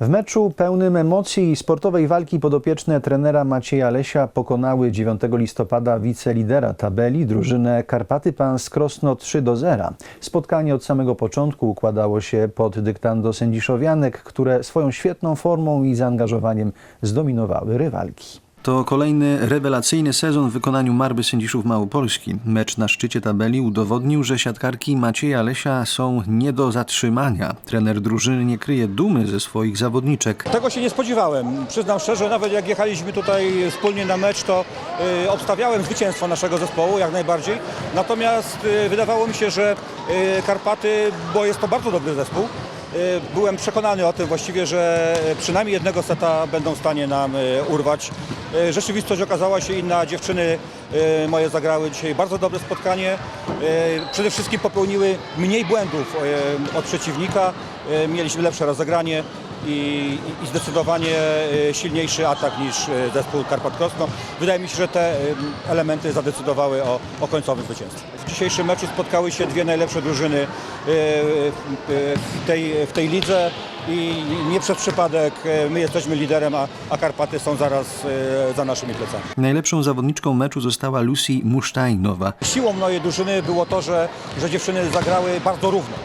W meczu pełnym emocji i sportowej walki podopieczne trenera Macieja Lesia pokonały 9 listopada wicelidera tabeli drużynę Karpaty Pan Krosno 3 do 0. Spotkanie od samego początku układało się pod dyktando sędziszowianek, które swoją świetną formą i zaangażowaniem zdominowały rywalki. To kolejny rewelacyjny sezon w wykonaniu Marby Sędziszów Małopolski. Mecz na szczycie tabeli udowodnił, że siatkarki Macieja Lesia są nie do zatrzymania. Trener drużyny nie kryje dumy ze swoich zawodniczek. Tego się nie spodziewałem. Przyznam szczerze, nawet jak jechaliśmy tutaj wspólnie na mecz, to y, obstawiałem zwycięstwo naszego zespołu jak najbardziej. Natomiast y, wydawało mi się, że y, Karpaty, bo jest to bardzo dobry zespół, byłem przekonany o tym właściwie, że przynajmniej jednego seta będą w stanie nam y, urwać. Y, Rzeczywistość okazała się inna. Dziewczyny y, moje zagrały dzisiaj bardzo dobre spotkanie. Y, Przede wszystkim popełniły mniej błędów y, od przeciwnika. Y, Mieliśmy lepsze rozegranie i, i zdecydowanie e, silniejszy atak niż e, zespół Karpat Krosno. Wydaje mi się, że te e, elementy zadecydowały o, o końcowym zwycięstwie. W dzisiejszym meczu spotkały się dwie najlepsze drużyny w tej, w tej lidze i nie przez przypadek my jesteśmy liderem, a, a Karpaty są zaraz za naszymi plecami. Najlepszą zawodniczką meczu została Lucy Musztajnowa. Siłą mojej drużyny było to, że, że dziewczyny zagrały bardzo równo.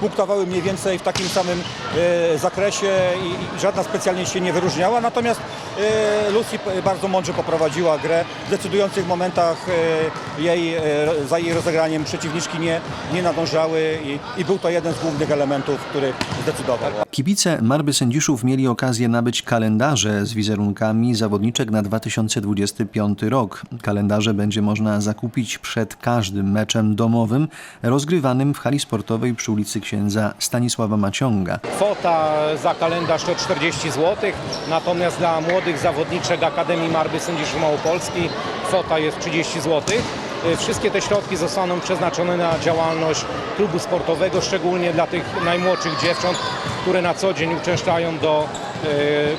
Punktowały mniej więcej w takim samym e, zakresie i, żadna specjalnie się nie wyróżniała. Natomiast e, Lucy bardzo mądrze poprowadziła grę. W decydujących momentach e, jej, za jej rozegraniem przeciwniczki nie, nie nadążały i, i był to jeden z głównych elementów, który zdecydował. Kibice Marby Sędziszów mieli okazję nabyć kalendarze z wizerunkami zawodniczek na 2025 rok. Kalendarze będzie można zakupić przed każdym meczem domowym rozgrywanym w hali sportowej przy ulicy księdza Stanisława Maciąga. Kwota za kalendarz to 40 zł, natomiast dla młodych zawodniczek Akademii Marby Sędziszów Małopolski kwota jest 30 zł. Y, Wszystkie te środki zostaną przeznaczone na działalność klubu sportowego, szczególnie dla tych najmłodszych dziewcząt, które na co dzień uczęszczają do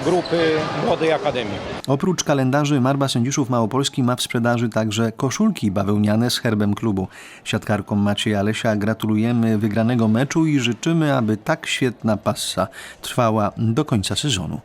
grupy Młodej Akademii. Oprócz kalendarzy Marba Sędziszów Małopolski ma w sprzedaży także koszulki bawełniane z herbem klubu. Siatkarkom Macieja Lesia gratulujemy wygranego meczu i życzymy, aby tak świetna passa trwała do końca sezonu.